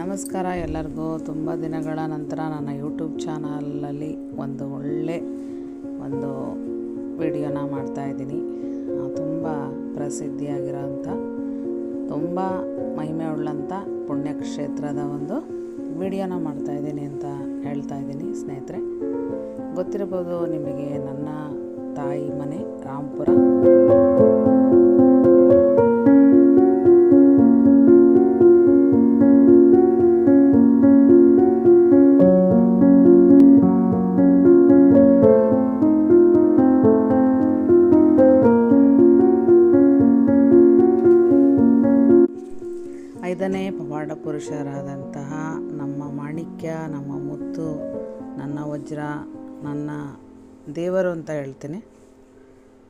ನಮಸ್ಕಾರ ಎಲ್ಲರಿಗೂ. ತುಂಬ ದಿನಗಳ ನಂತರ ನನ್ನ ಯೂಟ್ಯೂಬ್ ಚಾನಲಲ್ಲಿ ಒಂದು ಒಳ್ಳೆ ಒಂದು ವಿಡಿಯೋನ ಮಾಡ್ತಾಯಿದ್ದೀನಿ ತುಂಬ ಪ್ರಸಿದ್ಧಿಯಾಗಿರೋಂಥ, ತುಂಬ ಮಹಿಮೆ ಉಳ್ಳಂಥ ಪುಣ್ಯಕ್ಷೇತ್ರದ ಒಂದು ವಿಡಿಯೋನ ಮಾಡ್ತಾಯಿದ್ದೀನಿ ಅಂತ ಹೇಳ್ತಾ ಇದ್ದೀನಿ ಸ್ನೇಹಿತರೆ. ಗೊತ್ತಿರ್ಬೋದು ನಿಮಗೆ ನನ್ನ ತಾಯಿ ಮನೆ ರಾಂಪುರ ಐದನೇ ಪವಾಡ ಪುರುಷರಾದಂತಹ ನಮ್ಮ ಮಾಣಿಕ್ಯ, ನಮ್ಮ ಮುತ್ತು, ನನ್ನ ವಜ್ರ, ನನ್ನ ದೇವರು ಅಂತ ಹೇಳ್ತೀನಿ.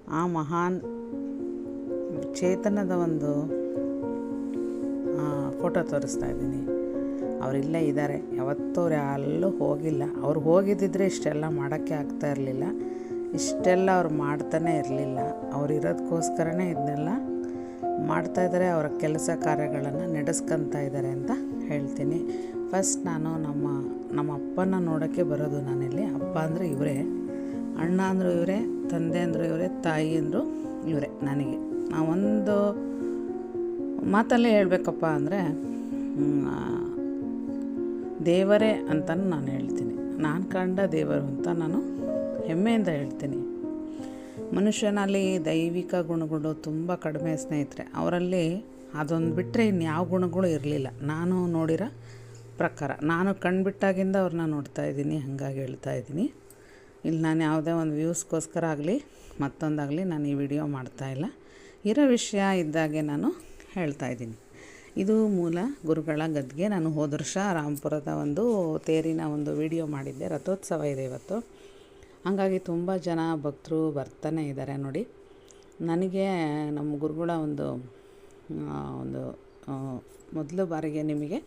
ಆ ಮಹಾನ್ ಚೇತನದ ಒಂದು ಫೋಟೋ ತೋರಿಸ್ತಾ ಇದ್ದೀನಿ. ಅವರಿಲ್ಲೇ ಇದ್ದಾರೆ. ಯಾವತ್ತೂ ಅವ್ರು ಎಲ್ಲೂ ಹೋಗಿಲ್ಲ. ಅವ್ರು ಹೋಗಿದ್ದಿದ್ರೆ ಇಷ್ಟೆಲ್ಲ ಮಾಡೋಕ್ಕೆ ಆಗ್ತಾ ಇರಲಿಲ್ಲ. ಇಷ್ಟೆಲ್ಲ ಅವ್ರು ಮಾಡ್ತಾನೆ ಇರಲಿಲ್ಲ. ಅವ್ರು ಇರೋದಕ್ಕೋಸ್ಕರನೇ ಇದನ್ನೆಲ್ಲ ಮಾಡ್ತಾಯಿದ್ದಾರೆ ಅವರ ಕೆಲಸ ಕಾರ್ಯಗಳನ್ನು ನಡೆಸ್ಕೊತಾ ಇದ್ದಾರೆ ಅಂತ ಹೇಳ್ತೀನಿ. ಫಸ್ಟ್ ನಾನು ನಮ್ಮ ನಮ್ಮ ಅಪ್ಪನ ನೋಡೋಕ್ಕೆ ಬರೋದು ನಾನಿಲ್ಲಿ. ಅಪ್ಪ ಅಂದರೆ ಇವರೇ, ಅಣ್ಣ ಅಂದರು ಇವರೇ, ತಂದೆ ಅಂದರು ಇವರೇ, ತಾಯಿ ಅಂದರು ಇವರೇ, ನನಗೆ. ನಾವೊಂದು ಮಾತಲ್ಲೇ ಹೇಳಬೇಕಪ್ಪ ಅಂದರೆ ದೇವರೇ ಅಂತ ನಾನು ಹೇಳ್ತೀನಿ. ನಾನು ಕಂಡ ದೇವರು ಅಂತ ನಾನು ಹೆಮ್ಮೆಯಿಂದ ಹೇಳ್ತೀನಿ. ಮನುಷ್ಯನಲ್ಲಿ ದೈವಿಕ ಗುಣಗಳು ತುಂಬ ಕಡಿಮೆ ಸ್ನೇಹಿತರೆ, ಅವರಲ್ಲಿ ಅದೊಂದು ಬಿಟ್ಟರೆ ಇನ್ಯಾವ ಗುಣಗಳು ಇರಲಿಲ್ಲ. ನಾನು ನೋಡಿರೋ ಪ್ರಕಾರ, ನಾನು ಕಣ್ಬಿಟ್ಟಾಗಿಂದ ಅವ್ರನ್ನ ನೋಡ್ತಾ ಇದ್ದೀನಿ, ಹಾಗಾಗಿ ಹೇಳ್ತಾ ಇದ್ದೀನಿ. ಇಲ್ಲಿ ನಾನು ಯಾವುದೇ ಒಂದು ವ್ಯೂಸ್ಗೋಸ್ಕರ ಆಗಲಿ, ಮತ್ತೊಂದಾಗಲಿ ನಾನು ಈ ವಿಡಿಯೋ ಮಾಡ್ತಾಯಿಲ್ಲ ಇರೋ ವಿಷಯ ಇದ್ದಾಗೆ ನಾನು ಹೇಳ್ತಾ ಇದ್ದೀನಿ. ಇದು ಮೂಲ ಗುರುಗಳ ಗದ್ಗೆ. ನಾನು ಹೋದ ವರ್ಷ ರಾಮಪುರದ ಒಂದು ತೇರಿನ ಒಂದು ವಿಡಿಯೋ ಮಾಡಿದ್ದೆ. ರಥೋತ್ಸವ ಇದೆ ಇವತ್ತು. ಹಾಗಾಗಿ ತುಂಬ ಜನ ಭಕ್ತರು ಬರ್ತಾನೆ ಇದ್ದಾರೆ ನೋಡಿ. ನನಗೆ ನಮ್ಮ ಗುರುಗಳ ಒಂದು ಒಂದು ಮೊದಲ ಬಾರಿಗೆ ನಿಮಗೆ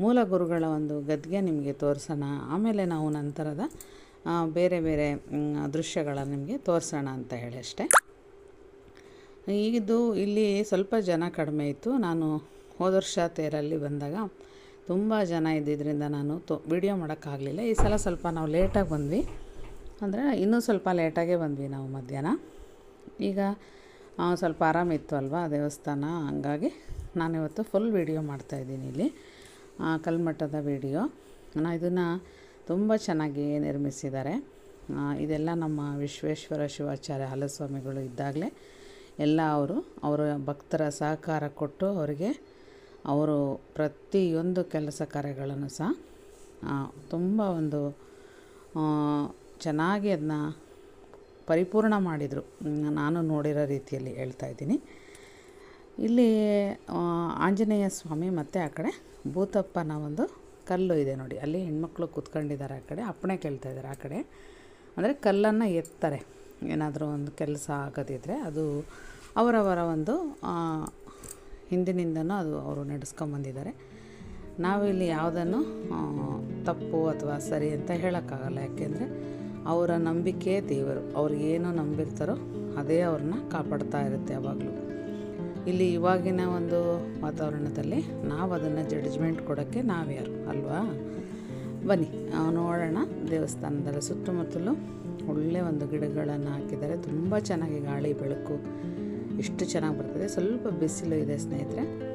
ಮೂಲ ಗುರುಗಳ ಒಂದು ಗದ್ಗೆ ನಿಮಗೆ ತೋರಿಸೋಣ. ಆಮೇಲೆ ನಾವು ನಂತರದ ಬೇರೆ ಬೇರೆ ದೃಶ್ಯಗಳನ್ನು ನಿಮಗೆ ತೋರಿಸೋಣ ಅಂತ ಹೇಳಿ ಅಷ್ಟೇ. ಈಗಿದ್ದು ಇಲ್ಲಿ ಸ್ವಲ್ಪ ಜನ ಕಡಿಮೆ ಇತ್ತು. ನಾನು ಹೋದ ವರ್ಷ ತೇರಲ್ಲಿ ಬಂದಾಗ ತುಂಬ ಜನ ಇದ್ದಿದ್ದರಿಂದ ನಾನು ತೋ ವಿಡಿಯೋ ಮಾಡೋಕ್ಕಾಗಲಿಲ್ಲ. ಈ ಸಲ ಸ್ವಲ್ಪ ನಾವು ಲೇಟಾಗಿ ಬಂದ್ವಿ. ಅಂದರೆ ಇನ್ನೂ ಸ್ವಲ್ಪ ಲೇಟಾಗೇ ಬಂದ್ವಿ ನಾವು ಮಧ್ಯಾಹ್ನ. ಈಗ ಸ್ವಲ್ಪ ಆರಾಮಿತ್ತು ಅಲ್ವಾ ದೇವಸ್ಥಾನ? ಹಂಗಾಗಿ ನಾನಿವತ್ತು ಫುಲ್ ವೀಡಿಯೋ ಮಾಡ್ತಾಯಿದ್ದೀನಿ ಇಲ್ಲಿ. ಕಲ್ಮಠದ ವೀಡಿಯೋ ನಾನು ಇದನ್ನು ತುಂಬ ಚೆನ್ನಾಗಿ ನಿರ್ಮಿಸಿದ್ದಾರೆ. ಇದೆಲ್ಲ ನಮ್ಮ ವಿಶ್ವೇಶ್ವರ ಶಿವಾಚಾರ್ಯ ಹಾಲಸ್ವಾಮಿಗಳು ಇದ್ದಾಗಲೇ ಎಲ್ಲ ಅವರು, ಅವರ ಭಕ್ತರ ಸಹಕಾರ ಕೊಟ್ಟು ಅವರಿಗೆ ಅವರು ಪ್ರತಿಯೊಂದು ಕೆಲಸ ಕಾರ್ಯಗಳನ್ನು ಸಹ ತುಂಬ ಒಂದು ಚೆನ್ನಾಗಿ ಅದನ್ನ ಪರಿಪೂರ್ಣ ಮಾಡಿದರು. ನಾನು ನೋಡಿರೋ ರೀತಿಯಲ್ಲಿ ಹೇಳ್ತಾ ಇದ್ದೀನಿ. ಇಲ್ಲಿ ಆಂಜನೇಯ ಸ್ವಾಮಿ ಮತ್ತು ಆ ಕಡೆ ಭೂತಪ್ಪನ ಒಂದು ಕಲ್ಲು ಇದೆ ನೋಡಿ. ಅಲ್ಲಿ ಹೆಣ್ಮಕ್ಳು ಕೂತ್ಕೊಂಡಿದ್ದಾರೆ ಆ ಕಡೆ. ಅಪ್ಪಣೆ ಕೇಳ್ತಾ ಇದ್ದಾರೆ ಆ ಕಡೆ. ಅಂದರೆ ಕಲ್ಲನ್ನು ಎತ್ತಾರೆ. ಏನಾದರೂ ಒಂದು ಕೆಲಸ ಆಗೋದಿದ್ರೆ ಅದು ಅವರವರ ಒಂದು ಹಿಂದಿನಿಂದನೂ ಅದು ಅವರು ನಡೆಸ್ಕೊಂಬಂದಿದ್ದಾರೆ. ನಾವಿಲ್ಲಿ ಯಾವುದನ್ನು ತಪ್ಪು ಅಥವಾ ಸರಿ ಅಂತ ಹೇಳೋಕ್ಕಾಗಲ್ಲ. ಯಾಕೆಂದರೆ ಅವರ ನಂಬಿಕೆ ದೇವರು ಅವ್ರು ಏನು ನಂಬಿರ್ತಾರೋ ಅದೇ ಅವ್ರನ್ನ ಕಾಪಾಡ್ತಾ ಇರುತ್ತೆ ಯಾವಾಗಲೂ. ಇಲ್ಲಿ ಇವಾಗಿನ ಒಂದು ವಾತಾವರಣದಲ್ಲಿ ನಾವು ಅದನ್ನು ಜಡ್ಜ್ಮೆಂಟ್ ಕೊಡೋಕ್ಕೆ ನಾವ್ಯಾರು ಅಲ್ವಾ? ಬನ್ನಿ ನೋಡೋಣ ದೇವಸ್ಥಾನದಲ್ಲಿ ಸುತ್ತಮುತ್ತಲು ಒಳ್ಳೆ ಒಂದು ಗಿಡಗಳನ್ನು ಹಾಕಿದ್ದಾರೆ. ತುಂಬ ಚೆನ್ನಾಗಿ ಗಾಳಿ, ಬೆಳಕು ಇಷ್ಟು ಚೆನ್ನಾಗಿ ಬರ್ತದೆ. ಸ್ವಲ್ಪ ಬಿಸಿಲು ಇದೆ ಸ್ನೇಹಿತರೆ.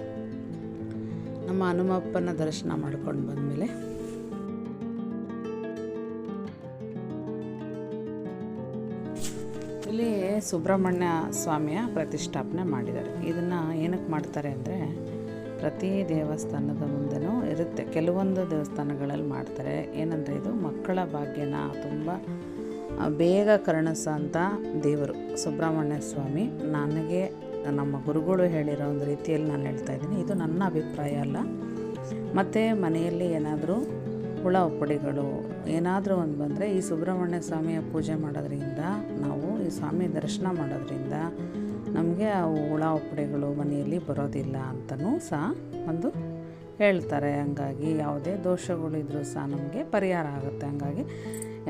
ನಮ್ಮ ಹನುಮಪ್ಪನ ದರ್ಶನ ಮಾಡ್ಕೊಂಡು ಬಂದಮೇಲೆ ಸುಬ್ರಹ್ಮಣ್ಯ ಸ್ವಾಮಿಯ ಪ್ರತಿಷ್ಠಾಪನೆ ಮಾಡಿದ್ದಾರೆ. ಇದನ್ನು ಏನಕ್ಕೆ ಮಾಡ್ತಾರೆ ಅಂದರೆ ಪ್ರತಿ ದೇವಸ್ಥಾನದ ಮುಂದೆನೂ ಇರುತ್ತೆ. ಕೆಲವೊಂದು ದೇವಸ್ಥಾನಗಳಲ್ಲಿ ಮಾಡ್ತಾರೆ. ಏನಂದರೆ ಇದು ಮಕ್ಕಳ ಭಾಗ್ಯನ ತುಂಬ ಬೇಗ ಕರುಣಿಸೋಂಥ ದೇವರು ಸುಬ್ರಹ್ಮಣ್ಯ ಸ್ವಾಮಿ. ನನಗೆ, ನಮ್ಮ ಗುರುಗಳು ಹೇಳಿರೋ ಒಂದು ರೀತಿಯಲ್ಲಿ ನಾನು ಹೇಳ್ತಾ ಇದ್ದೀನಿ. ಇದು ನನ್ನ ಅಭಿಪ್ರಾಯ ಅಲ್ಲ. ಮತ್ತು ಮನೆಯಲ್ಲಿ ಏನಾದರೂ ಹುಳ ಉಪ್ಪಡಿಗಳು ಏನಾದರೂ ಒಂದು ಬಂದರೆ ಈ ಸುಬ್ರಹ್ಮಣ್ಯ ಸ್ವಾಮಿಯ ಪೂಜೆ ಮಾಡೋದ್ರಿಂದ ನಾವು ಈ ಸ್ವಾಮಿ ದರ್ಶನ ಮಾಡೋದ್ರಿಂದ ನಮಗೆ ಅವು ಹುಳ ಒಪ್ಪಡೆಗಳು ಮನೆಯಲ್ಲಿ ಬರೋದಿಲ್ಲ ಅಂತಲೂ ಸಹ ಒಂದು ಹೇಳ್ತಾರೆ. ಹಂಗಾಗಿ ಯಾವುದೇ ದೋಷಗಳಿದ್ರೂ ಸಹ ನಮಗೆ ಪರಿಹಾರ ಆಗುತ್ತೆ. ಹಂಗಾಗಿ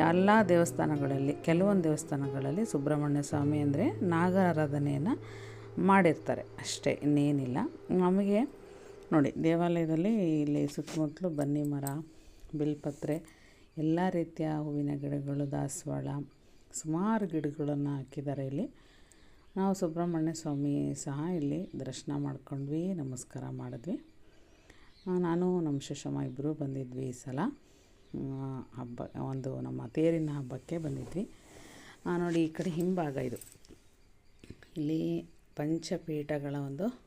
ಎಲ್ಲ ದೇವಸ್ಥಾನಗಳಲ್ಲಿ, ಕೆಲವೊಂದು ದೇವಸ್ಥಾನಗಳಲ್ಲಿ ಸುಬ್ರಹ್ಮಣ್ಯ ಸ್ವಾಮಿ ಅಂದರೆ ನಾಗ ಆರಾಧನೆಯನ್ನು ಮಾಡಿರ್ತಾರೆ. ಅಷ್ಟೇ, ಇನ್ನೇನಿಲ್ಲ. ನಮಗೆ ನೋಡಿ, ದೇವಾಲಯದಲ್ಲಿ ಇಲ್ಲಿ ಸುತ್ತಮುತ್ತಲು ಬನ್ನಿ ಮರ, ಬಿಲ್ಪತ್ರೆ, ಎಲ್ಲ ರೀತಿಯ ಹೂವಿನ ಗಿಡಗಳು, ದಾಸವಾಳ ಸುಮಾರು ಗಿಡಗಳನ್ನು ಹಾಕಿದ್ದಾರೆ ಇಲ್ಲಿ. ನಾವು ಸುಬ್ರಹ್ಮಣ್ಯ ಸ್ವಾಮಿ ಸಹ ಇಲ್ಲಿ ದರ್ಶನ ಮಾಡ್ಕೊಂಡ್ವಿ, ನಮಸ್ಕಾರ ಮಾಡಿದ್ವಿ. ನಾನು, ನಮ್ಮ ಶಿಶಮ್ಮ ಇಬ್ಬರು ಬಂದಿದ್ವಿ ಈ ಸಲ. ಹಬ್ಬ, ಒಂದು ನಮ್ಮ ತೇರಿನ ಹಬ್ಬಕ್ಕೆ ಬಂದಿದ್ವಿ. ನೋಡಿ, ಈ ಕಡೆ ಹಿಂಭಾಗ ಇದು. ಇಲ್ಲಿ ಪಂಚಪೀಠಗಳ ಒಂದು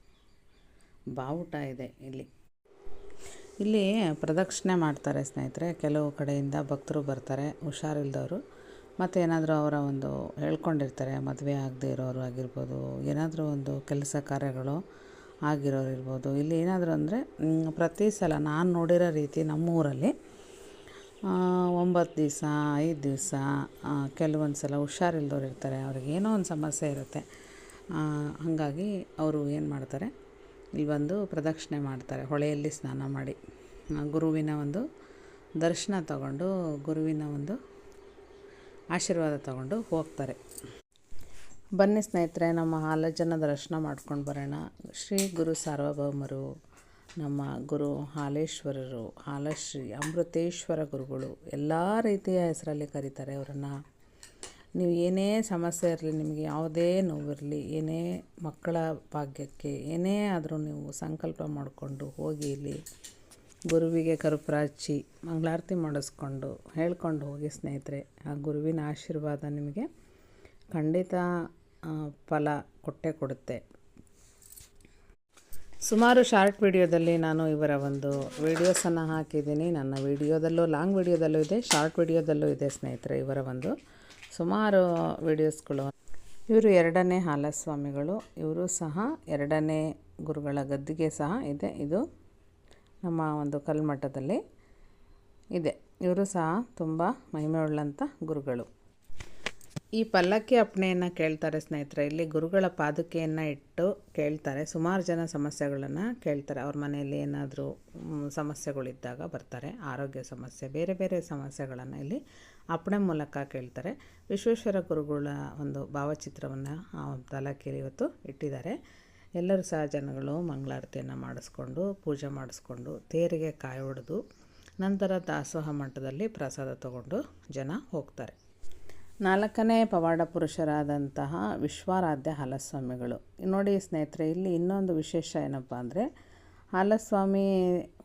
ಬಾವುಟ ಇದೆ ಇಲ್ಲಿ. ಇಲ್ಲಿ ಪ್ರದಕ್ಷಿಣೆ ಮಾಡ್ತಾರೆ ಸ್ನೇಹಿತರೆ. ಕೆಲವು ಕಡೆಯಿಂದ ಭಕ್ತರು ಬರ್ತಾರೆ, ಹುಷಾರಿಲ್ದವರು. ಮತ್ತು ಏನಾದರೂ ಅವರ ಒಂದು ಹೇಳ್ಕೊಂಡಿರ್ತಾರೆ, ಮದುವೆ ಆಗದೇ ಇರೋರು ಆಗಿರ್ಬೋದು, ಏನಾದರೂ ಒಂದು ಕೆಲಸ ಕಾರ್ಯಗಳು ಆಗಿರೋರು ಇರ್ಬೋದು, ಇಲ್ಲಿ ಏನಾದರೂ ಅಂದರೆ ಪ್ರತಿ ಸಲ ನಾನು ನೋಡಿರೋ ರೀತಿ ನಮ್ಮೂರಲ್ಲಿ ಒಂಬತ್ತು ದಿವಸ, ಐದು ದಿವಸ ಕೆಲವೊಂದು ಸಲ ಹುಷಾರಿಲ್ದವ್ರು ಇರ್ತಾರೆ, ಅವ್ರಿಗೆ ಏನೋ ಒಂದು ಸಮಸ್ಯೆ ಇರುತ್ತೆ. ಹಾಗಾಗಿ ಅವರು ಏನು ಮಾಡ್ತಾರೆ, ಇಲ್ಲಿ ಬಂದು ಪ್ರದಕ್ಷಿಣೆ ಮಾಡ್ತಾರೆ, ಹೊಳೆಯಲ್ಲಿ ಸ್ನಾನ ಮಾಡಿ. ಗುರುವಿನ ಒಂದು ದರ್ಶನ ತಗೊಂಡು ಗುರುವಿನ ಒಂದು ಆಶೀರ್ವಾದ ತಗೊಂಡು ಹೋಗ್ತಾರೆ. ಬನ್ನಿ ಸ್ನೇಹಿತರೆ, ನಮ್ಮ ಹಾಲಜ್ಜನ ದರ್ಶನ ಮಾಡ್ಕೊಂಡು ಬರೋಣ. ಶ್ರೀ ಗುರು ಸಾರ್ವಭೌಮರು, ನಮ್ಮ ಗುರು ಹಾಲೇಶ್ವರರು, ಹಾಲಶ್ರೀ ಅಮೃತೇಶ್ವರ ಗುರುಗಳು ಎಲ್ಲ ರೀತಿಯ ಹೆಸರಲ್ಲಿ ಕರೀತಾರೆ ಅವರನ್ನು. ನೀವು ಏನೇ ಸಮಸ್ಯೆ ಇರಲಿ, ನಿಮಗೆ ಯಾವುದೇ ನೋವಿರಲಿ, ಏನೇ ಮಕ್ಕಳ ಭಾಗ್ಯಕ್ಕೆ, ಏನೇ ಆದರೂ ನೀವು ಸಂಕಲ್ಪ ಮಾಡಿಕೊಂಡು ಹೋಗಿ ಇಲ್ಲಿ ಗುರುವಿಗೆ ಕರುಪ್ರಾಚಿ, ಮಂಗಳಾರತಿ ಮಾಡಿಸ್ಕೊಂಡು, ಹೇಳ್ಕೊಂಡು ಹೋಗಿ ಸ್ನೇಹಿತರೆ, ಆ ಗುರುವಿನ ಆಶೀರ್ವಾದ ನಿಮಗೆ ಖಂಡಿತ ಫಲ ಕೊಟ್ಟೆ ಕೊಡುತ್ತೆ. ಸುಮಾರು ಶಾರ್ಟ್ ವಿಡಿಯೋದಲ್ಲಿ ನಾನು ಇವರ ಒಂದು ವೀಡಿಯೋಸನ್ನು ಹಾಕಿದ್ದೀನಿ. ನನ್ನ ವಿಡಿಯೋದಲ್ಲೂ, ಲಾಂಗ್ ವಿಡಿಯೋದಲ್ಲೂ ಇದೆ, ಶಾರ್ಟ್ ವಿಡಿಯೋದಲ್ಲೂ ಇದೆ ಸ್ನೇಹಿತರೆ, ಇವರ ಒಂದು ಸುಮಾರು ವಿಡಿಯೋಸ್ಗಳು. ಇವರು ಎರಡನೇ ಹಾಲಸ್ವಾಮಿಗಳು, ಇವರು ಸಹ ಎರಡನೇ ಗುರುಗಳ ಗದ್ದಿಗೆ ಸಹ ಇದೆ. ಇದು ನಮ್ಮ ಒಂದು ಕಲ್ಮಠದಲ್ಲಿ ಇದೆ. ಇವರು ಸಹ ತುಂಬ ಮಹಿಮೆ ಉಳ್ಳಂಥ ಗುರುಗಳು. ಈ ಪಲ್ಲಕ್ಕಿ ಅಪ್ಪಣೆಯನ್ನು ಕೇಳ್ತಾರೆ ಸ್ನೇಹಿತರೆ. ಇಲ್ಲಿ ಗುರುಗಳ ಪಾದುಕೆಯನ್ನು ಇಟ್ಟು ಕೇಳ್ತಾರೆ. ಸುಮಾರು ಜನ ಸಮಸ್ಯೆಗಳನ್ನು ಕೇಳ್ತಾರೆ. ಅವ್ರ ಮನೆಯಲ್ಲಿ ಏನಾದರೂ ಸಮಸ್ಯೆಗಳಿದ್ದಾಗ ಬರ್ತಾರೆ. ಆರೋಗ್ಯ ಸಮಸ್ಯೆ, ಬೇರೆ ಬೇರೆ ಸಮಸ್ಯೆಗಳನ್ನು ಇಲ್ಲಿ ಅಪ್ಪಣೆ ಮೂಲಕ ಕೇಳ್ತಾರೆ. ವಿಶ್ವೇಶ್ವರ ಗುರುಗಳ ಒಂದು ಭಾವಚಿತ್ರವನ್ನು ಪಲ್ಲಕ್ಕಿಯಲ್ಲಿ ಇವತ್ತು ಇಟ್ಟಿದ್ದಾರೆ. ಎಲ್ಲರೂ ಸಹ ಜನಗಳು ಮಂಗಳಾರತಿಯನ್ನು ಮಾಡಿಸ್ಕೊಂಡು ಪೂಜೆ ಮಾಡಿಸ್ಕೊಂಡು ತೇರಿಗೆ ಕಾಯಿ ಹೊಡೆದು ನಂತರ ದಾಸೋಹ ಮಠದಲ್ಲಿ ಪ್ರಸಾದ ತಗೊಂಡು ಜನ ಹೋಗ್ತಾರೆ. ನಾಲ್ಕನೇ ಪವಾಡ ಪುರುಷರಾದಂತಹ ವಿಶ್ವಾರಾಧ್ಯ ಹಾಲಸ್ವಾಮಿಗಳು. ನೋಡಿ ಸ್ನೇಹಿತರೆ, ಇಲ್ಲಿ ಇನ್ನೊಂದು ವಿಶೇಷ ಏನಪ್ಪ ಅಂದರೆ, ಹಾಲಸ್ವಾಮಿ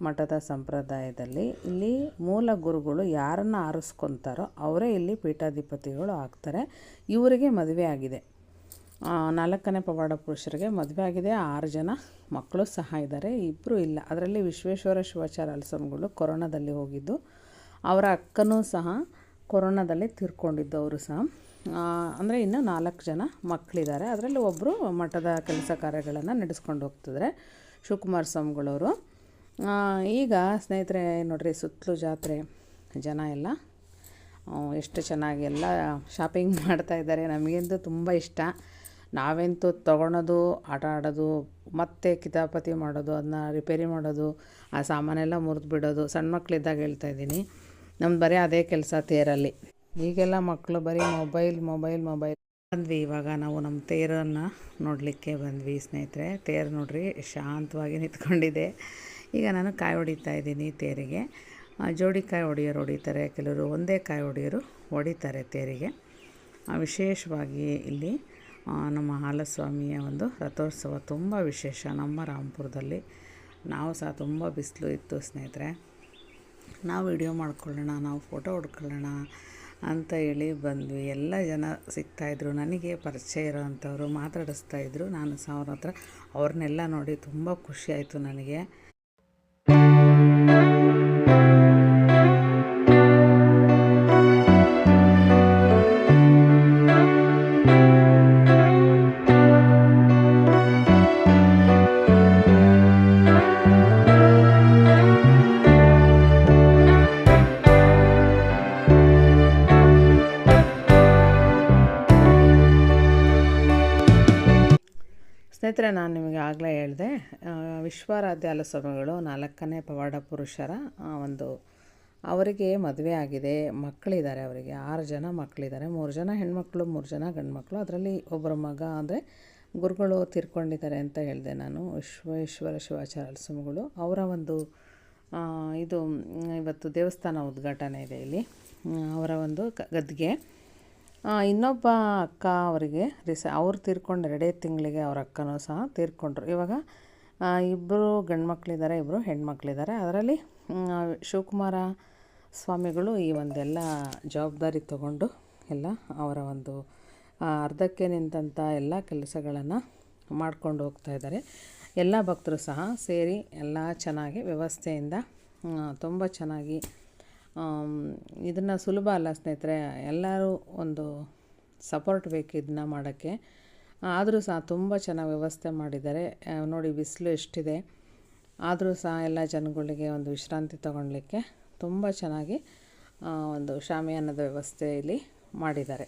ಮಠದ ಸಂಪ್ರದಾಯದಲ್ಲಿ ಇಲ್ಲಿ ಮೂಲ ಗುರುಗಳು ಯಾರನ್ನು ಆರಿಸ್ಕೊತಾರೋ ಅವರೇ ಇಲ್ಲಿ ಪೀಠಾಧಿಪತಿಗಳು ಆಗ್ತಾರೆ. ಇವರಿಗೆ ಮದುವೆ ಆಗಿದೆ. ನಾಲ್ಕನೇ ಪವಾಡ ಪುರುಷರಿಗೆ ಮದುವೆ ಆಗಿದೆ. ಆರು ಜನ ಮಕ್ಕಳು ಸಹ ಇದ್ದಾರೆ. ಇಬ್ಬರು ಇಲ್ಲ. ಅದರಲ್ಲಿ ವಿಶ್ವೇಶ್ವರ ಶಿವಾಚಾರ ಅಲಸಂಗಳು ಕೊರೋನಾದಲ್ಲಿ ಹೋಗಿದ್ದು, ಅವರ ಅಕ್ಕನೂ ಸಹ ಕೊರೋನಾದಲ್ಲಿ ತೀರ್ಕೊಂಡಿದ್ದು ಅವರು ಸಹ. ಅಂದರೆ ಇನ್ನು ನಾಲ್ಕು ಜನ ಮಕ್ಕಳಿದ್ದಾರೆ. ಅದರಲ್ಲಿ ಒಬ್ಬರು ಮಠದ ಕೆಲಸ ಕಾರ್ಯಗಳನ್ನು ನಡೆಸ್ಕೊಂಡು ಹೋಗ್ತಿದ್ದಾರೆ, ಶಿವಕುಮಾರ್ ಸ್ವಾಮಿಗಳವರು. ಈಗ ಸ್ನೇಹಿತರೆ, ನೋಡ್ರಿ, ಸುತ್ತಲೂ ಜಾತ್ರೆ, ಜನ ಎಲ್ಲ ಎಷ್ಟು ಚೆನ್ನಾಗಿ ಎಲ್ಲ ಶಾಪಿಂಗ್ ಮಾಡ್ತಾ ಇದ್ದಾರೆ. ನಮಗಂತೂ ತುಂಬ ಇಷ್ಟ. ನಾವಂತೂ ತೊಗೊಳೋದು, ಆಟ ಆಡೋದು, ಮತ್ತೆ ಕಿತಾಪತಿ ಮಾಡೋದು, ಅದನ್ನ ರಿಪೇರಿ ಮಾಡೋದು, ಆ ಸಾಮಾನೆಲ್ಲ ಮುರಿದು ಬಿಡೋದು ಸಣ್ಣ ಮಕ್ಕಳಿದ್ದಾಗ ಹೇಳ್ತಾ ಇದ್ದೀನಿ. ನಮ್ದು ಬರೀ ಅದೇ ಕೆಲಸ ತೇರಲ್ಲಿ. ಈಗೆಲ್ಲ ಮಕ್ಕಳು ಬರೀ ಮೊಬೈಲ್ ಮೊಬೈಲ್ ಮೊಬೈಲ್. ಬಂದ್ವಿ ಇವಾಗ ನಾವು ನಮ್ಮ ತೇರನ್ನು ನೋಡಲಿಕ್ಕೆ ಬಂದ್ವಿ ಸ್ನೇಹಿತರೆ. ತೇರು ನೋಡ್ರಿ, ಶಾಂತವಾಗಿ ನಿಂತ್ಕೊಂಡಿದೆ. ಈಗ ನಾನು ಕಾಯಿ ಹೊಡಿತಾ ಇದ್ದೀನಿ ತೇರಿಗೆ. ಜೋಡಿ ಕಾಯಿ ಹೊಡೆಯೋರು ಹೊಡಿತಾರೆ. ಕೆಲವರು ಒಂದೇ ಕಾಯಿ ಹೊಡೆಯೋರು ಹೊಡಿತಾರೆ ತೇರಿಗೆ. ವಿಶೇಷವಾಗಿ ಇಲ್ಲಿ ನಮ್ಮ ಹಾಲಸ್ವಾಮಿಯ ಒಂದು ರಥೋತ್ಸವ ತುಂಬ ವಿಶೇಷ ನಮ್ಮ ರಾಮಪುರದಲ್ಲಿ. ನಾವು ಸಹ ತುಂಬ ಬಿಸಿಲು ಇತ್ತು ಸ್ನೇಹಿತರೆ. ನಾವು ವಿಡಿಯೋ ಮಾಡ್ಕೊಳ್ಳೋಣ, ನಾವು ಫೋಟೋ ಹೊಡ್ಕೊಳ್ಳೋಣ ಅಂತ ಹೇಳಿ ಬಂದ್ವಿ. ಎಲ್ಲ ಜನ ಸಿಗ್ತಾಯಿದ್ರು ನನಗೆ ಪರಿಚಯ ಇರೋವಂಥವ್ರು ಮಾತಾಡಿಸ್ತಾಯಿದ್ರು ನಾನು ಸಹ ಅವ್ರ ಹತ್ರ ಅವ್ರನ್ನೆಲ್ಲ ನೋಡಿ ತುಂಬ ಖುಷಿಯಾಯಿತು ನನಗೆ. ವಿಶ್ವಾರಾಧ್ಯ ಅಲಸ್ವಾಮಿಗಳು ನಾಲ್ಕನೇ ಪವಾಡ ಪುರುಷರ ಒಂದು ಅವರಿಗೆ ಮದುವೆ ಆಗಿದೆ, ಮಕ್ಕಳಿದ್ದಾರೆ ಅವರಿಗೆ, ಆರು ಜನ ಮಕ್ಕಳಿದ್ದಾರೆ, ಮೂರು ಜನ ಹೆಣ್ಮಕ್ಳು, ಮೂರು ಜನ ಗಂಡು ಮಕ್ಕಳು ಅದರಲ್ಲಿ ಒಬ್ಬರ ಮಗ ಅಂದರೆ ಗುರುಗಳು ತೀರ್ಕೊಂಡಿದ್ದಾರೆ ಅಂತ ಹೇಳಿದೆ ನಾನು. ವಿಶ್ವೇಶ್ವರ ಶಿವಾಚಾರ್ಯ ಸ್ವಾಮಿಗಳು, ಅವರ ಒಂದು ಇದು, ಇವತ್ತು ದೇವಸ್ಥಾನ ಉದ್ಘಾಟನೆ ಇದೆ ಇಲ್ಲಿ, ಅವರ ಒಂದು ಗದ್ಗೆ. ಇನ್ನೊಬ್ಬ ಅಕ್ಕ ಅವರಿಗೆ ರಿಸ, ಅವ್ರು ತೀರ್ಕೊಂಡು ಎರಡೇ ತಿಂಗಳಿಗೆ ಅವ್ರ ಅಕ್ಕನೂ ಸಹ ತೀರ್ಕೊಂಡ್ರು. ಇವಾಗ ಇಬ್ಬರು ಗಂಡ್ಮಕ್ಳಿದ್ದಾರೆ ಇಬ್ಬರು ಹೆಣ್ಮಕ್ಳಿದ್ದಾರೆ. ಅದರಲ್ಲಿ ಶಿವಕುಮಾರ ಸ್ವಾಮಿಗಳು ಈ ಒಂದೆಲ್ಲ ಜವಾಬ್ದಾರಿ ತಗೊಂಡು ಎಲ್ಲ ಅವರ ಒಂದು ಅರ್ಧಕ್ಕೆ ನಿಂತಂಥ ಎಲ್ಲ ಕೆಲಸಗಳನ್ನು ಮಾಡ್ಕೊಂಡು ಹೋಗ್ತಾ ಇದ್ದಾರೆ. ಎಲ್ಲ ಭಕ್ತರು ಸಹ ಸೇರಿ ಎಲ್ಲ ಚೆನ್ನಾಗಿ ವ್ಯವಸ್ಥೆಯಿಂದ ತುಂಬ ಚೆನ್ನಾಗಿ ಇದನ್ನು ಸುಲಭ ಅಲ್ಲ ಸ್ನೇಹಿತರೆ, ಎಲ್ಲರೂ ಒಂದು ಸಪೋರ್ಟ್ ಬೇಕು ಇದನ್ನ ಮಾಡೋಕ್ಕೆ. ಆದರೂ ಸಹ ತುಂಬ ಚೆನ್ನಾಗಿ ವ್ಯವಸ್ಥೆ ಮಾಡಿದ್ದಾರೆ. ನೋಡಿ ಬಿಸಿಲು ಎಷ್ಟಿದೆ. ಆದರೂ ಸಹ ಎಲ್ಲ ಜನಗಳಿಗೆ ಒಂದು ವಿಶ್ರಾಂತಿ ತಗೊಳ್ಲಿಕ್ಕೆ ತುಂಬ ಚೆನ್ನಾಗಿ ಒಂದು ಶಾಮಿಯಾನದ ವ್ಯವಸ್ಥೆ ಇಲ್ಲಿ ಮಾಡಿದ್ದಾರೆ.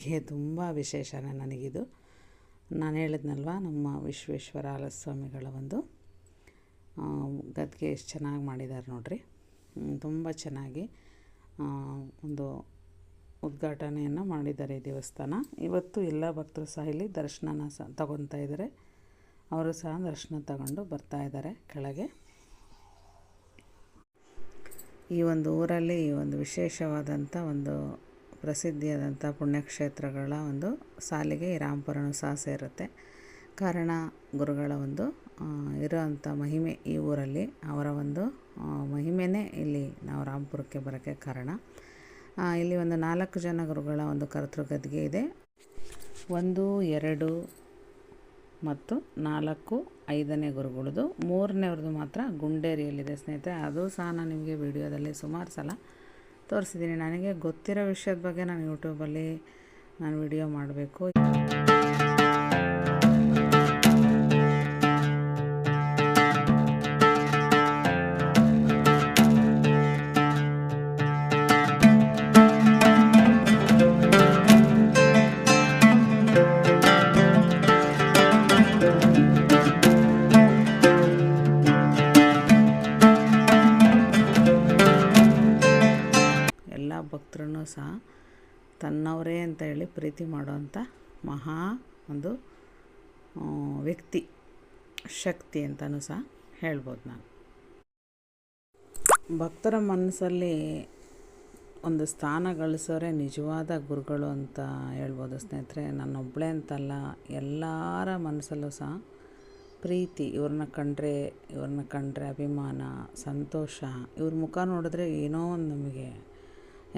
ಗದ್ಗೆ ತುಂಬ ವಿಶೇಷನೇ ನನಗಿದು. ನಾನು ಹೇಳಿದ್ನಲ್ವ, ನಮ್ಮ ವಿಶ್ವೇಶ್ವರ ಸ್ವಾಮಿಗಳ ಒಂದು ಗದ್ಗೆ ಎಷ್ಟು ಚೆನ್ನಾಗಿ ಮಾಡಿದ್ದಾರೆ ನೋಡಿರಿ. ತುಂಬ ಚೆನ್ನಾಗಿ ಒಂದು ಉದ್ಘಾಟನೆಯನ್ನು ಮಾಡಿದ್ದಾರೆ ಈ ದೇವಸ್ಥಾನ. ಇವತ್ತು ಎಲ್ಲ ಭಕ್ತರು ಸಹ ಇಲ್ಲಿ ದರ್ಶನನ ಸಹ ತಗೊತಾ ಇದ್ದಾರೆ ಅವರು ಸಹ ದರ್ಶನ ತಗೊಂಡು ಬರ್ತಾ ಇದ್ದಾರೆ ಕೆಳಗೆ. ಈ ಒಂದು ಊರಲ್ಲಿ ಒಂದು ವಿಶೇಷವಾದಂಥ ಒಂದು ಪ್ರಸಿದ್ಧಿಯಾದಂಥ ಪುಣ್ಯಕ್ಷೇತ್ರಗಳ ಒಂದು ಸಾಲಿಗೆ ಈ ರಾಮಪುರನೂ ಸಹ ಸೇರುತ್ತೆ ಕಾರಣ ಗುರುಗಳ ಒಂದು ಇರೋವಂಥ ಮಹಿಮೆ ಈ ಊರಲ್ಲಿ. ಅವರ ಒಂದು ಮಹಿಮೆನೇ ಇಲ್ಲಿ ನಾವು ರಾಮಪುರಕ್ಕೆ ಬರೋಕ್ಕೆ ಕಾರಣ. ಇಲ್ಲಿ ಒಂದು ನಾಲ್ಕು ಜನ ಗುರುಗಳ ಒಂದು ಕರ್ತೃ ಗದ್ಗೆ ಇದೆ. ಒಂದು, ಎರಡು ಮತ್ತು ನಾಲ್ಕು ಐದನೇ ಗುರುಗಳದು ಮೂರನೇವ್ರದ್ದು ಮಾತ್ರ ಗುಂಡೇರಿಯಲ್ಲಿದೆ ಸ್ನೇಹಿತರೆ. ಅದು ಸಹ ನಾನು ನಿಮಗೆ ವಿಡಿಯೋದಲ್ಲಿ ಸುಮಾರು ಸಲ ತೋರಿಸಿದ್ದೀನಿ. ನನಗೆ ಗೊತ್ತಿರೋ ವಿಷಯದ ಬಗ್ಗೆ ನಾನು ಯೂಟ್ಯೂಬಲ್ಲಿ ನಾನು ವಿಡಿಯೋ ಮಾಡಬೇಕು. ಸಹ ತನ್ನವರೇ ಅಂತ ಹೇಳಿ ಪ್ರೀತಿ ಮಾಡುವಂಥ ಮಹಾ ಒಂದು ವ್ಯಕ್ತಿ, ಶಕ್ತಿ ಅಂತಲೂ ಸಹ ಹೇಳ್ಬೋದು ನಾನು. ಭಕ್ತರ ಮನಸ್ಸಲ್ಲಿ ಒಂದು ಸ್ಥಾನ ಗಳಿಸೋರೆ ನಿಜವಾದ ಗುರುಗಳು ಅಂತ ಹೇಳ್ಬೋದು ಸ್ನೇಹಿತರೆ. ನನ್ನೊಬ್ಬಳೇ ಅಂತಲ್ಲ, ಎಲ್ಲರ ಮನಸ್ಸಲ್ಲೂ ಸಹ ಪ್ರೀತಿ, ಇವ್ರನ್ನ ಕಂಡ್ರೆ ಇವ್ರನ್ನ ಕಂಡ್ರೆ ಅಭಿಮಾನ, ಸಂತೋಷ, ಇವ್ರ ಮುಖ ನೋಡಿದ್ರೆ ಏನೋ ಒಂದು ನಮಗೆ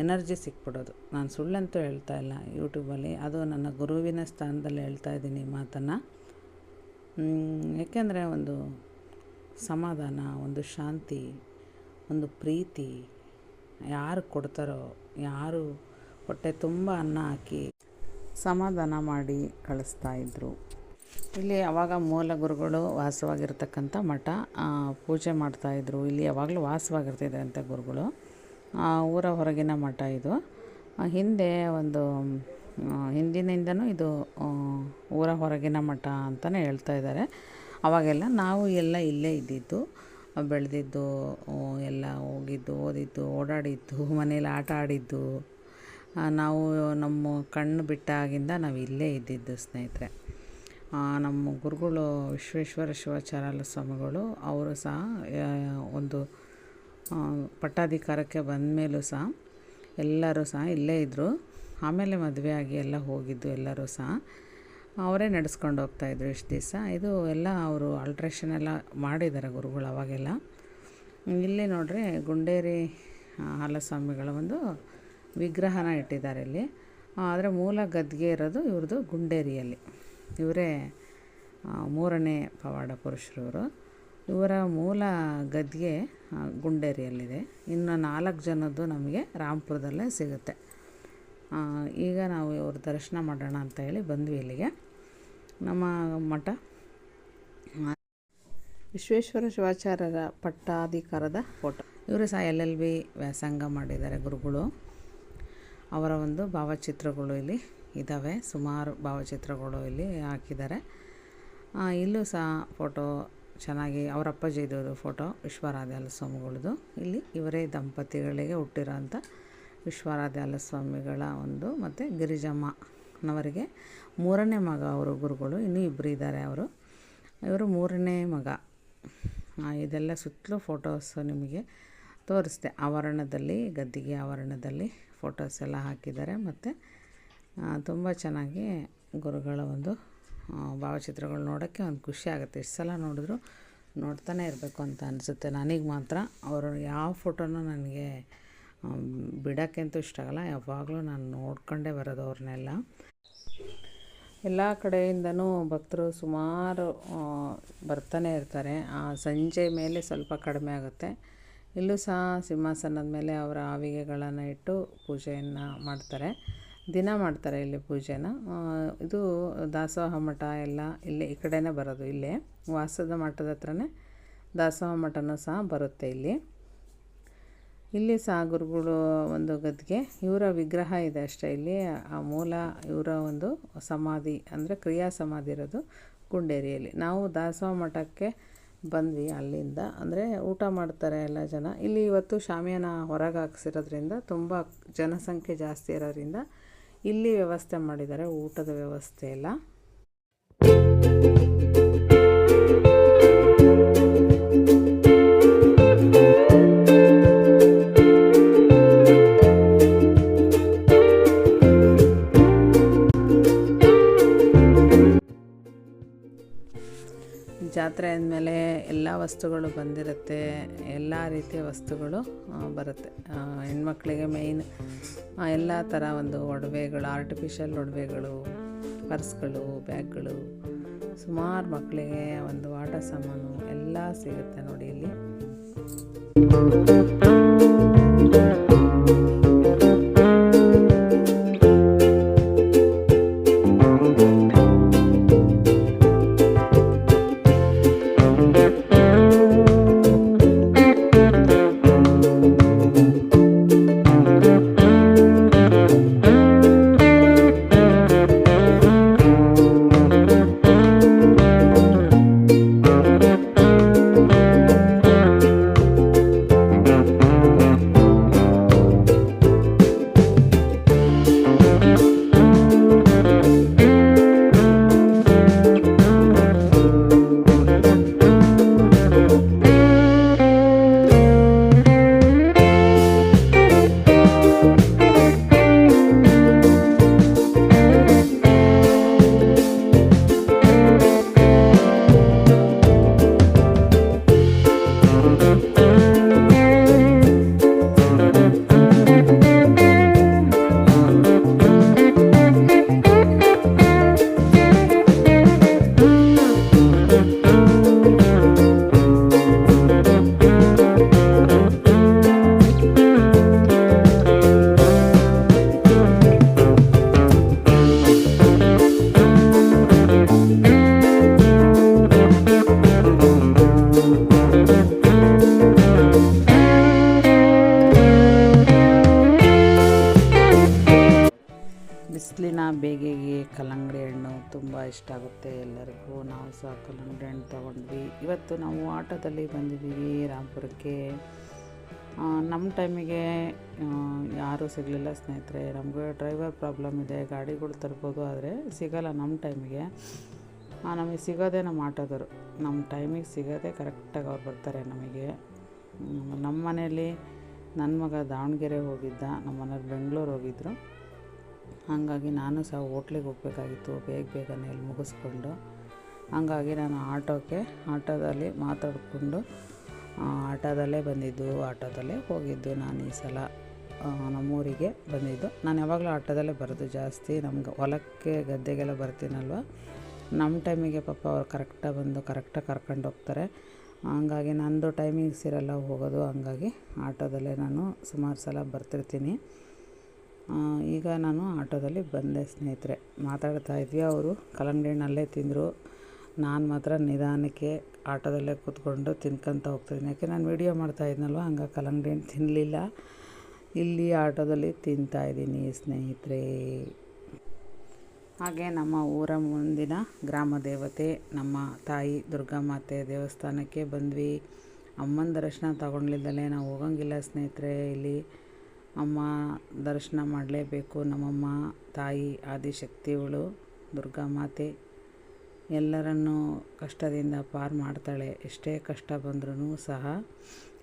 ಎನರ್ಜಿ ಸಿಕ್ಬಿಡೋದು. ನಾನು ಸುಳ್ಳಂತೂ ಹೇಳ್ತಾ ಇಲ್ಲ ಯೂಟ್ಯೂಬಲ್ಲಿ. ಅದು ನನ್ನ ಗುರುವಿನ ಸ್ಥಾನದಲ್ಲಿ ಹೇಳ್ತಾ ಇದ್ದೀನಿ ಮಾತನ್ನು. ಏಕೆಂದರೆ ಒಂದು ಸಮಾಧಾನ, ಒಂದು ಶಾಂತಿ, ಒಂದು ಪ್ರೀತಿ ಯಾರು ಕೊಡ್ತಾರೋ, ಯಾರು ಹೊಟ್ಟೆ ತುಂಬ ಅನ್ನ ಹಾಕಿ ಸಮಾಧಾನ ಮಾಡಿ ಕಳಿಸ್ತಾ ಇದ್ದರು ಇಲ್ಲಿ ಯಾವಾಗ ಮೂಲ ಗುರುಗಳು ವಾಸವಾಗಿರ್ತಕ್ಕಂಥ ಮಠ ಪೂಜೆ ಮಾಡ್ತಾಯಿದ್ರು ಇಲ್ಲಿ ಯಾವಾಗಲೂ ವಾಸವಾಗಿರ್ತಿದ್ರಂತೆ ಗುರುಗಳು. ಊರ ಹೊರಗಿನ ಮಠ ಇದು. ಹಿಂದೆ ಒಂದು ಹಿಂದಿನಿಂದನೂ ಇದು ಊರ ಹೊರಗಿನ ಮಠ ಅಂತಲೇ ಹೇಳ್ತಾ ಇದ್ದಾರೆ. ಅವಾಗೆಲ್ಲ ನಾವು ಎಲ್ಲ ಇಲ್ಲೇ ಇದ್ದಿದ್ದು, ಬೆಳೆದಿದ್ದು ಎಲ್ಲ ಹೋಗಿದ್ದು, ಓದಿದ್ದು, ಓಡಾಡಿದ್ದು, ಮನೇಲಿ ಆಟ ಆಡಿದ್ದು ನಾವು ನಮ್ಮ ಕಣ್ಣು ಬಿಟ್ಟಾಗಿಂದ ನಾವು ಇಲ್ಲೇ ಇದ್ದಿದ್ದು ಸ್ನೇಹಿತರೆ. ನಮ್ಮ ಗುರುಗಳು ವಿಶ್ವೇಶ್ವರ ಶಿವಾಚಾರ್ಯ ಸ್ವಾಮಿಗಳು, ಅವರು ಸಹ ಒಂದು ಪಟ್ಟಾಧಿಕಾರಕ್ಕೆ ಬಂದ ಮೇಲೂ ಸಹ ಎಲ್ಲರೂ ಸಹ ಇಲ್ಲೇ ಇದ್ದರು ಆಮೇಲೆ ಮದುವೆ ಆಗಿ ಎಲ್ಲ ಹೋಗಿದ್ದು ಎಲ್ಲರೂ ಸಹ ಅವರೇ ನಡೆಸ್ಕೊಂಡು ಹೋಗ್ತಾಯಿದ್ರು ಇಷ್ಟು ದಿವಸ. ಇದು ಎಲ್ಲ ಅವರು ಆಲ್ಟ್ರೇಷನ್ ಎಲ್ಲ ಮಾಡಿದ್ದಾರೆ ಗುರುಗಳು ಅವಾಗೆಲ್ಲ. ಇಲ್ಲಿ ನೋಡ್ರಿ ಗುಂಡೇರಿ ಹಾಲಸ್ವಾಮಿಗಳ ಒಂದು ವಿಗ್ರಹನ ಇಟ್ಟಿದ್ದಾರೆ ಇಲ್ಲಿ. ಆದರೆ ಮೂಲ ಗದ್ಗೆ ಇರೋದು ಇವ್ರದ್ದು ಗುಂಡೇರಿಯಲ್ಲಿ. ಇವರೇ ಮೂರನೇ ಪವಾಡ ಪುರುಷರವರು ಇವರ ಮೂಲ ಗದ್ದೆ ಗುಂಡೇರಿಯಲ್ಲಿದೆ. ಇನ್ನು ನಾಲ್ಕು ಜನದ್ದು ನಮಗೆ ರಾಂಪುರದಲ್ಲೇ ಸಿಗುತ್ತೆ. ಈಗ ನಾವು ಇವ್ರ ದರ್ಶನ ಮಾಡೋಣ ಅಂತ ಹೇಳಿ ಬಂದ್ವಿ ಇಲ್ಲಿಗೆ. ನಮ್ಮ ಮಠ ವಿಶ್ವೇಶ್ವರ ಶಿವಾಚಾರ್ಯರ ಪಟ್ಟಾಧಿಕಾರದ ಫೋಟೋ. ಇವರು ಸಹ ಎಲ್ ಎಲ್ ಬಿ ವ್ಯಾಸಂಗ ಮಾಡಿದ್ದಾರೆ ಗುರುಗಳು. ಅವರ ಒಂದು ಭಾವಚಿತ್ರಗಳು ಇಲ್ಲಿ ಇದ್ದಾವೆ ಸುಮಾರು ಭಾವಚಿತ್ರಗಳು ಇಲ್ಲಿ ಹಾಕಿದ್ದಾರೆ. ಇಲ್ಲೂ ಸಹ ಫೋಟೋ ಚೆನ್ನಾಗಿ ಅವರ ಅಪ್ಪಾಜಿದು ಫೋಟೋ ವಿಶ್ವರಾಧ್ಯಾಲ ಸ್ವಾಮಿಗಳದು ಇಲ್ಲಿ ಇವರೇ ದಂಪತಿಗಳಿಗೆ ಹುಟ್ಟಿರೋಂಥ ವಿಶ್ವರಾಧ್ಯಾಲ ಸ್ವಾಮಿಗಳ ಒಂದು ಮತ್ತು ಗಿರಿಜಮ್ಮನವರಿಗೆ ಮೂರನೇ ಮಗ ಅವರು ಗುರುಗಳು, ಇನ್ನೂ ಇಬ್ಬರು ಇದ್ದಾರೆ ಅವರು. ಇವರು ಮೂರನೇ ಮಗ. ಇದೆಲ್ಲ ಸುತ್ತಲೂ ಫೋಟೋಸ್ ನಿಮಗೆ ತೋರಿಸ್ದೆ ಆವರಣದಲ್ಲಿ, ಗದ್ದಿಗೆ ಆವರಣದಲ್ಲಿ ಫೋಟೋಸ್ ಎಲ್ಲ ಹಾಕಿದ್ದಾರೆ. ಮತ್ತು ತುಂಬ ಚೆನ್ನಾಗಿ ಗುರುಗಳ ಒಂದು ಭಾವಚಿತ್ರಗಳು ನೋಡೋಕ್ಕೆ ಒಂದು ಖುಷಿ ಆಗುತ್ತೆ. ಎಷ್ಟು ಸಲ ನೋಡಿದ್ರು ನೋಡ್ತಾನೆ ಇರಬೇಕು ಅಂತ ಅನಿಸುತ್ತೆ. ನನಗೆ ಮಾತ್ರ ಅವರು ಯಾವ ಫೋಟೋನೂ ನನಗೆ ಬಿಡೋಕ್ಕಂತೂ ಇಷ್ಟ ಆಗಲ್ಲ. ಯಾವಾಗಲೂ ನಾನು ನೋಡ್ಕೊಂಡೇ ಬರೋದು ಅವ್ರನ್ನೆಲ್ಲ. ಎಲ್ಲ ಕಡೆಯಿಂದನೂ ಭಕ್ತರು ಸುಮಾರು ಬರ್ತಾನೆ ಇರ್ತಾರೆ. ಆ, ಸಂಜೆ ಮೇಲೆ ಸ್ವಲ್ಪ ಕಡಿಮೆ ಆಗುತ್ತೆ. ಇಲ್ಲೂ ಸಹ ಸಿಂಹಾಸನದ ಮೇಲೆ ಅವರ ಆವಿಗೆಗಳನ್ನು ಇಟ್ಟು ಪೂಜೆಯನ್ನು ಮಾಡ್ತಾರೆ. ದಿನ ಮಾಡ್ತಾರೆ ಇಲ್ಲಿ ಪೂಜೆನ. ಇದು ದಾಸೋಹ ಮಠ ಎಲ್ಲ ಇಲ್ಲೇ ಈ ಕಡೆನೇ ಬರೋದು ಇಲ್ಲೇ. ವಾಸದ ಮಠದ ಹತ್ರನೇ ದಾಸೋಹ ಮಠನೂ ಸಹ ಬರುತ್ತೆ ಇಲ್ಲಿ. ಇಲ್ಲಿ ಸಹ ಗುರುಗಳು ಒಂದು ಗದ್ಗೆ, ಇವರ ವಿಗ್ರಹ ಇದೆ ಅಷ್ಟೇ ಇಲ್ಲಿ. ಆ ಮೂಲ ಇವರ ಒಂದು ಸಮಾಧಿ ಅಂದರೆ ಕ್ರಿಯಾ ಸಮಾಧಿ ಇರೋದು ಗುಂಡೇರಿಯಲ್ಲಿ ನಾವು ದಾಸೋಹ ಮಠಕ್ಕೆ ಬಂದ್ವಿ ಅಲ್ಲಿಂದ. ಅಂದರೆ ಊಟ ಮಾಡ್ತಾರೆ ಎಲ್ಲ ಜನ. ಇಲ್ಲಿ ಇವತ್ತು ಶಾಮಿಯಾನ ಹೊರಗೆ ಹಾಕ್ಸಿರೋದ್ರಿಂದ ತುಂಬ ಜನಸಂಖ್ಯೆ ಜಾಸ್ತಿ ಇರೋದ್ರಿಂದ ಇಲ್ಲಿ ವ್ಯವಸ್ಥೆ ಮಾಡಿದ್ದಾರೆ ಊಟದ ವ್ಯವಸ್ಥೆ ಎಲ್ಲ. ಜಾತ್ರೆ ಅಂದಮೇಲೆ ಎಲ್ಲ ವಸ್ತುಗಳು ಬಂದಿರುತ್ತೆ. ಎಲ್ಲ ರೀತಿಯ ವಸ್ತುಗಳು ಬರುತ್ತೆ. ಹೆಣ್ಮಕ್ಳಿಗೆ ಮೇಯ್ನ್ ಎಲ್ಲ ಥರ ಒಂದು ಒಡವೆಗಳು ಆರ್ಟಿಫಿಷಿಯಲ್ ಒಡವೆಗಳು, ಪರ್ಸ್ಗಳು, ಬ್ಯಾಗ್ಗಳು, ಸುಮಾರು ಮಕ್ಕಳಿಗೆ ಒಂದು ಆಟ ಸಾಮಾನು ಎಲ್ಲ ಸಿಗುತ್ತೆ ನೋಡಿ ಇಲ್ಲಿ. ಇಷ್ಟ ಆಗುತ್ತೆ ಎಲ್ಲರಿಗೂ. ನಾವು ಸಹ ಕಲ್ಲಂಗಡಿ ತೊಗೊಂಡ್ವಿ. ಇವತ್ತು ನಾವು ಆಟೋದಲ್ಲಿ ಬಂದಿದ್ದೀವಿ ರಾಮಪುರಕ್ಕೆ. ನಮ್ಮ ಟೈಮಿಗೆ ಯಾರೂ ಸಿಗಲಿಲ್ಲ ಸ್ನೇಹಿತರೆ. ನಮಗೆ ಡ್ರೈವರ್ ಪ್ರಾಬ್ಲಮ್ ಇದೆ, ಗಾಡಿಗಳು ತರ್ಬೋದು, ಆದರೆ ಸಿಗಲ್ಲ ನಮ್ಮ ಟೈಮಿಗೆ. ನಮಗೆ ಸಿಗೋದೇ ನಮ್ಮ ಆಟೋದವರು. ನಮ್ಮ ಟೈಮಿಗೆ ಸಿಗೋದೇ ಕರೆಕ್ಟಾಗಿ ಅವ್ರು ಬರ್ತಾರೆ ನಮಗೆ. ನಮ್ಮ ಮನೇಲಿ ನನ್ನ ಮಗ ದಾವಣಗೆರೆ ಹೋಗಿದ್ದ, ನಮ್ಮ ಮನೆಯವ್ರು ಬೆಂಗಳೂರು ಹೋಗಿದ್ದರು ಹಾಗಾಗಿ ನಾನು ಸಹ ಹೋಟ್ಲಿಗೆ ಹೋಗಬೇಕಾಗಿತ್ತು. ಬೇಗ ಬೇಗನೆ ಅಲ್ಲಿ ಮುಗಿಸ್ಕೊಂಡು. ಹಾಗಾಗಿ ನಾನು ಆಟೋಕ್ಕೆ, ಆಟೋದಲ್ಲಿ ಮಾತಾಡಿಕೊಂಡು ಆಟೋದಲ್ಲೇ ಬಂದಿದ್ದು, ಆಟೋದಲ್ಲೇ ಹೋಗಿದ್ದು ನಾನು ಈ ಸಲ. ನಮ್ಮೂರಿಗೆ ಬಂದಿದ್ದು. ನಾನು ಯಾವಾಗಲೂ ಆಟೋದಲ್ಲೇ ಬರೋದು ಜಾಸ್ತಿ. ನಮ್ಗೆ ಹೊಲಕ್ಕೆ ಗದ್ದೆಗೆಲ್ಲ ಬರ್ತೀನಲ್ವ? ನಮ್ಮ ಟೈಮಿಗೆ ಪಾಪ ಅವ್ರು ಕರೆಕ್ಟಾಗಿ ಬಂದು, ಕರೆಕ್ಟಾಗಿ ಕರ್ಕೊಂಡು ಹೋಗ್ತಾರೆ. ಹಂಗಾಗಿ ನಂದು ಟೈಮಿಂಗ್ಸ್ ಇರಲ್ಲ ಹೋಗೋದು. ಹಂಗಾಗಿ ಆಟೋದಲ್ಲೇ ನಾನು ಸುಮಾರು ಸಲ ಬರ್ತಿರ್ತೀನಿ. ಈಗ ನಾನು ಆಟೋದಲ್ಲಿ ಬಂದೆ ಸ್ನೇಹಿತರೆ. ಮಾತಾಡ್ತಾ ಇದ್ವಿ, ಅವರು ಕಲ್ಲಂಗಡಿ ಹಣ್ಣಲ್ಲೇ ತಿಂದರು. ನಾನು ಮಾತ್ರ ನಿಧಾನಕ್ಕೆ ಆಟೋದಲ್ಲೇ ಕೂತ್ಕೊಂಡು ತಿನ್ಕೊತ ಹೋಗ್ತಿದ್ದೀನಿ ಯಾಕೆ, ನಾನು ವೀಡಿಯೋ ಮಾಡ್ತಾ ಹಂಗೆ ಕಲ್ಲಂಗಡಿ ಹಣ್ಣು ತಿನ್ನಲಿಲ್ಲ ಇಲ್ಲಿ ಆಟೋದಲ್ಲಿ ತಿಂತಾಯಿದ್ದೀನಿ ಸ್ನೇಹಿತರೆ. ಹಾಗೆ ನಮ್ಮ ಊರ ಮುಂದಿನ ಗ್ರಾಮ ದೇವತೆ, ನಮ್ಮ ತಾಯಿ ದುರ್ಗಾಮಾತೆ ದೇವಸ್ಥಾನಕ್ಕೆ ಬಂದ್ವಿ. ಅಮ್ಮನ ದರ್ಶನ ತಗೊಂಡಿದ್ದಲ್ಲೇ ನಾವು ಹೋಗಂಗಿಲ್ಲ ಸ್ನೇಹಿತರೆ. ಇಲ್ಲಿ ಅಮ್ಮ ದರ್ಶನ ಮಾಡಲೇಬೇಕು. ನಮ್ಮಮ್ಮ, ತಾಯಿ, ಆದಿಶಕ್ತಿಗಳು ದುರ್ಗಾಮಾತೆ ಎಲ್ಲರನ್ನೂ ಕಷ್ಟದಿಂದ ಪಾರು ಮಾಡ್ತಾಳೆ. ಎಷ್ಟೇ ಕಷ್ಟ ಬಂದ್ರೂ ಸಹ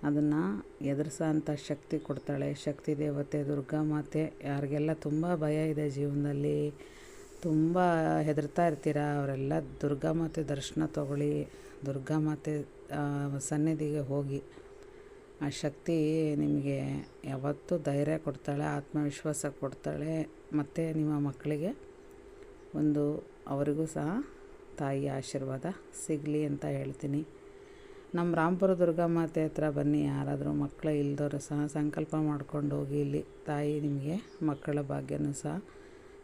ಅದನ್ನು ಎದುರಿಸೋಂಥ ಶಕ್ತಿ ಕೊಡ್ತಾಳೆ. ಶಕ್ತಿ ದೇವತೆ, ದುರ್ಗಾ ಮಾತೆ, ಯಾರಿಗೆಲ್ಲ ತುಂಬ ಭಯ ಇದೆ ಜೀವನದಲ್ಲಿ, ತುಂಬ ಹೆದರ್ತಾ ಇರ್ತೀರ? ಅವರೆಲ್ಲ ದುರ್ಗಾ ಮಾತೆ ದರ್ಶನ ತಗೊಳ್ಳಿ. ದುರ್ಗಾ ಮಾತೆ ಸನ್ನಿಧಿಗೆ ಹೋಗಿ. ಆ ಶಕ್ತಿ ನಿಮಗೆ ಯಾವತ್ತೂ ಧೈರ್ಯ ಕೊಡ್ತಾಳೆ, ಆತ್ಮವಿಶ್ವಾಸ ಕೊಡ್ತಾಳೆ. ಮತ್ತು ನಿಮ್ಮ ಮಕ್ಕಳಿಗೆ ಒಂದು ಅವರಿಗೂ ಸಹ ತಾಯಿಯ ಆಶೀರ್ವಾದ ಸಿಗಲಿ ಅಂತ ಹೇಳ್ತೀನಿ. ನಮ್ಮ ರಾಮಪುರ ದುರ್ಗಾಮಾತೆ ಹತ್ರ ಬನ್ನಿ, ಯಾರಾದರೂ ಮಕ್ಕಳು ಇಲ್ದವರು ಸಹ ಸಂಕಲ್ಪ ಮಾಡ್ಕೊಂಡು ಹೋಗಿ ಇಲ್ಲಿ. ತಾಯಿ ನಿಮಗೆ ಮಕ್ಕಳ ಭಾಗ್ಯನೂ ಸಹ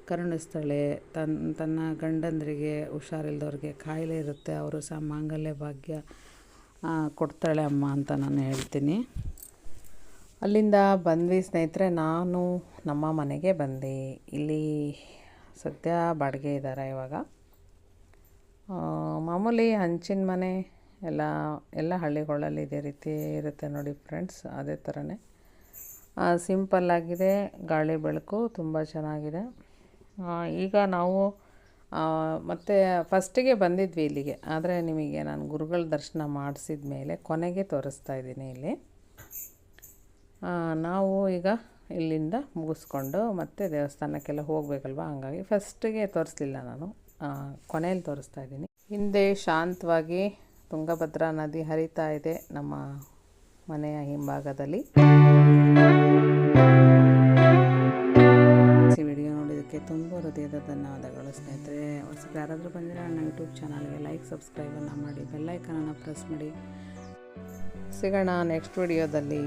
ಕರುಣಿಸ್ತಾಳೆ. ತನ್ನ ತನ್ನ ಗಂಡಂದರಿಗೆ ಹುಷಾರಿಲ್ದವ್ರಿಗೆ ಕಾಯಿಲೆ ಇರುತ್ತೆ, ಅವರು ಸಹ ಮಾಂಗಲ್ಯ ಭಾಗ್ಯ ಕೊಡ್ತಾಳೆ ಅಮ್ಮ ಅಂತ ನಾನು ಹೇಳ್ತೀನಿ. ಅಲ್ಲಿಂದ ಬಂದ್ವಿ ಸ್ನೇಹಿತರೆ, ನಾನು ನಮ್ಮ ಮನೆಗೆ ಬಂದೆ. ಇಲ್ಲಿ ಸದ್ಯ ಬಾಡಿಗೆ ಇದ್ದಾರೆ ಇವಾಗ. ಮಾಮೂಲಿ ಹಂಚಿನ ಮನೆ, ಎಲ್ಲ ಎಲ್ಲ ಹಳ್ಳಿಗಳಲ್ಲಿ ಇದೇ ರೀತಿ ಇರುತ್ತೆ ನೋಡಿ ಫ್ರೆಂಡ್ಸ್, ಅದೇ ಥರನೇ. ಸಿಂಪಲ್ಲಾಗಿದೆ, ಗಾಳಿ ಬೆಳಕು, ತುಂಬ ಚೆನ್ನಾಗಿದೆ. ಈಗ ನಾವು ಮತ್ತೆ ಫಸ್ಟಿಗೆ ಬಂದಿದ್ವಿ ಇಲ್ಲಿಗೆ. ಆದರೆ ನಿಮಗೆ ನಾನು ಗುರುಗಳ ದರ್ಶನ ಮಾಡಿಸಿದ ಮೇಲೆ ಕೊನೆಗೆ ತೋರಿಸ್ತಾ ಇದ್ದೀನಿ ಇಲ್ಲಿ. ನಾವು ಈಗ ಇಲ್ಲಿಂದ ಮುಗಿಸ್ಕೊಂಡು ಮತ್ತೆ ದೇವಸ್ಥಾನಕ್ಕೆಲ್ಲ ಹೋಗಬೇಕಲ್ವ? ಹಂಗಾಗಿ ಫಸ್ಟಿಗೆ ತೋರಿಸ್ಲಿಲ್ಲ ನಾನು. ಕೊನೆಯಲ್ಲಿ ತೋರಿಸ್ತಾ ಇದ್ದೀನಿ. ಹಿಂದೆ ಶಾಂತವಾಗಿ ತುಂಗಭದ್ರಾ ನದಿ ಹರಿತಾ ಇದೆ ನಮ್ಮ ಮನೆಯ ಹಿಂಭಾಗದಲ್ಲಿ. ತುಂಬ ಹೃದಯದ ಧನ್ಯವಾದಗಳು ಸ್ನೇಹಿತರೆ. ಹೊಸಬ್ರು ಯಾರಾದರೂ ಬಂದರೆ ನನ್ನ ಯೂಟ್ಯೂಬ್ ಚಾನಲ್ಗೆ ಲೈಕ್ ಸಬ್ಸ್ಕ್ರೈಬನ್ನು ಮಾಡಿ. ಬೆಲ್ಲೈಕನನ್ನು ಪ್ರೆಸ್ ಮಾಡಿ. ಸಿಗೋಣ ನೆಕ್ಸ್ಟ್ ವಿಡಿಯೋದಲ್ಲಿ